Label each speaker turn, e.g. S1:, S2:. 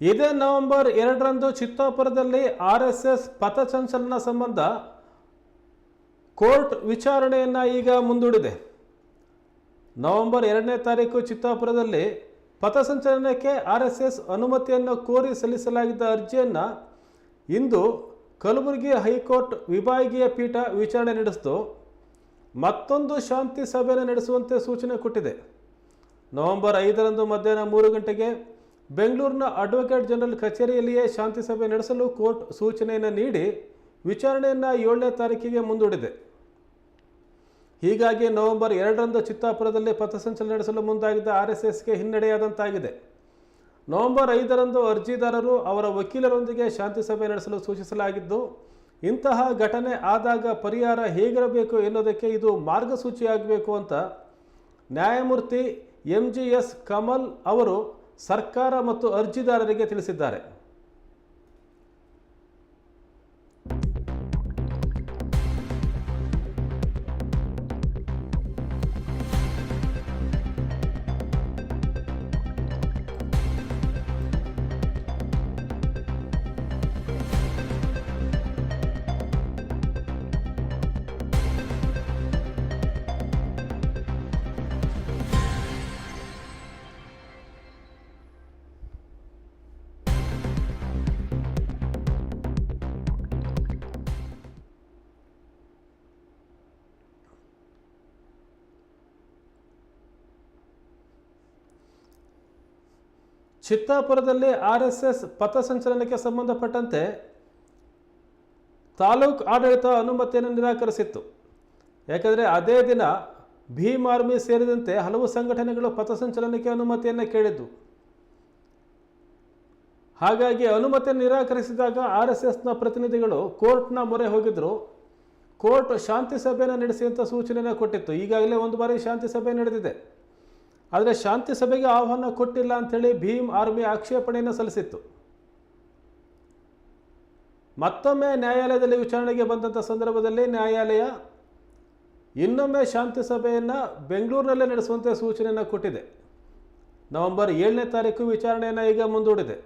S1: ಇದೇ ನವೆಂಬರ್ ಎರಡರಂದು ಚಿತ್ತಾಪುರದಲ್ಲಿ R S S ಪಥಸಂಚಲನ ಸಂಬಂಧ ಕೋರ್ಟ್ ವಿಚಾರಣೆಯನ್ನು ಈಗ ಮುಂದೂಡಿದೆ. ನವೆಂಬರ್ ಎರಡನೇ ತಾರೀಕು ಚಿತ್ತಾಪುರದಲ್ಲಿ ಪಥಸಂಚಲನಕ್ಕೆ ಆರ್ ಎಸ್ ಎಸ್ ಅನುಮತಿಯನ್ನು ಕೋರಿ ಸಲ್ಲಿಸಲಾಗಿದ್ದ ಅರ್ಜಿಯನ್ನು ಇಂದು ಕಲಬುರಗಿ ಹೈಕೋರ್ಟ್ ವಿಭಾಗೀಯ ಪೀಠ ವಿಚಾರಣೆ ನಡೆಸಿತು. ಮತ್ತೊಂದು ಶಾಂತಿ ಸಭೆಯನ್ನು ನಡೆಸುವಂತೆ ಸೂಚನೆ ಕೊಟ್ಟಿದೆ. ನವೆಂಬರ್ ಐದರಂದು ಮಧ್ಯಾಹ್ನ ಮೂರು ಗಂಟೆಗೆ ಬೆಂಗಳೂರಿನ ಅಡ್ವೊಕೇಟ್ ಜನರಲ್ ಕಚೇರಿಯಲ್ಲಿಯೇ ಶಾಂತಿ ಸಭೆ ನಡೆಸಲು ಕೋರ್ಟ್ ಸೂಚನೆಯನ್ನು ನೀಡಿ ವಿಚಾರಣೆಯನ್ನು ಏಳನೇ ತಾರೀಕಿಗೆ ಮುಂದೂಡಿದೆ. ಹೀಗಾಗಿ ನವೆಂಬರ್ ಎರಡರಂದು ಚಿತ್ತಾಪುರದಲ್ಲಿ ಪಥಸಂಚಲನ ನಡೆಸಲು ಮುಂದಾಗಿದ್ದ ಆರ್ ಎಸ್ ಎಸ್ಗೆ ಹಿನ್ನಡೆಯಾದಂತಾಗಿದೆ. ನವೆಂಬರ್ ಐದರಂದು ಅರ್ಜಿದಾರರು ಅವರ ವಕೀಲರೊಂದಿಗೆ ಶಾಂತಿ ಸಭೆ ನಡೆಸಲು ಸೂಚಿಸಲಾಗಿದ್ದು, ಇಂತಹ ಘಟನೆ ಆದಾಗ ಪರಿಹಾರ ಹೇಗಿರಬೇಕು ಎನ್ನುವುದಕ್ಕೆ ಇದು ಮಾರ್ಗಸೂಚಿಯಾಗಬೇಕು ಅಂತ ನ್ಯಾಯಮೂರ್ತಿ ಎಂ ಜಿ ಎಸ್ ಕಮಲ್ ಅವರು ಸರ್ಕಾರ ಮತ್ತು ಅರ್ಜಿದಾರರಿಗೆ ತಿಳಿಸಿದ್ದಾರೆ. ಚಿತ್ತಾಪುರದಲ್ಲಿ ಆರ್ ಎಸ್ ಎಸ್ ಪಥಸಂಚಲನಕ್ಕೆ ಸಂಬಂಧಪಟ್ಟಂತೆ ತಾಲೂಕು ಆಡಳಿತ ಅನುಮತಿಯನ್ನು ನಿರಾಕರಿಸಿತ್ತು. ಯಾಕೆಂದರೆ ಅದೇ ದಿನ ಭೀಮ್ ಆರ್ಮಿ ಸೇರಿದಂತೆ ಹಲವು ಸಂಘಟನೆಗಳು ಪಥಸಂಚಲನಕ್ಕೆ ಅನುಮತಿಯನ್ನು ಕೇಳಿದ್ದು. ಹಾಗಾಗಿ ಅನುಮತಿಯನ್ನು ನಿರಾಕರಿಸಿದಾಗ ಆರ್ ಎಸ್ ಎಸ್ನ ಪ್ರತಿನಿಧಿಗಳು ಕೋರ್ಟ್ನ ಮೊರೆ ಹೋಗಿದ್ದರು ಕೋರ್ಟ್ ಶಾಂತಿ ಸಭೆಯನ್ನು ನಡೆಸಿ ಅಂತ ಸೂಚನೆಯನ್ನು ಕೊಟ್ಟಿತ್ತು. ಈಗಾಗಲೇ ಒಂದು ಬಾರಿ ಶಾಂತಿ ಸಭೆ ನಡೆದಿದೆ. ಆದರೆ ಶಾಂತಿ ಸಭೆಗೆ ಆಹ್ವಾನ ಕೊಟ್ಟಿಲ್ಲ ಅಂಥೇಳಿ ಭೀಮ್ ಆರ್ಮಿ ಆಕ್ಷೇಪಣೆಯನ್ನು ಸಲ್ಲಿಸಿತ್ತು. ಮತ್ತೊಮ್ಮೆ ನ್ಯಾಯಾಲಯದಲ್ಲಿ ವಿಚಾರಣೆಗೆ ಬಂದಂಥ ಸಂದರ್ಭದಲ್ಲಿ ನ್ಯಾಯಾಲಯ ಇನ್ನೊಮ್ಮೆ ಶಾಂತಿ ಸಭೆಯನ್ನು ಬೆಂಗಳೂರಿನಲ್ಲೇ ನಡೆಸುವಂತೆ ಸೂಚನೆಯನ್ನು ಕೊಟ್ಟಿದೆ. ನವೆಂಬರ್ ಏಳನೇ ತಾರೀಕು ವಿಚಾರಣೆಯನ್ನು ಈಗ ಮುಂದೂಡಿದೆ.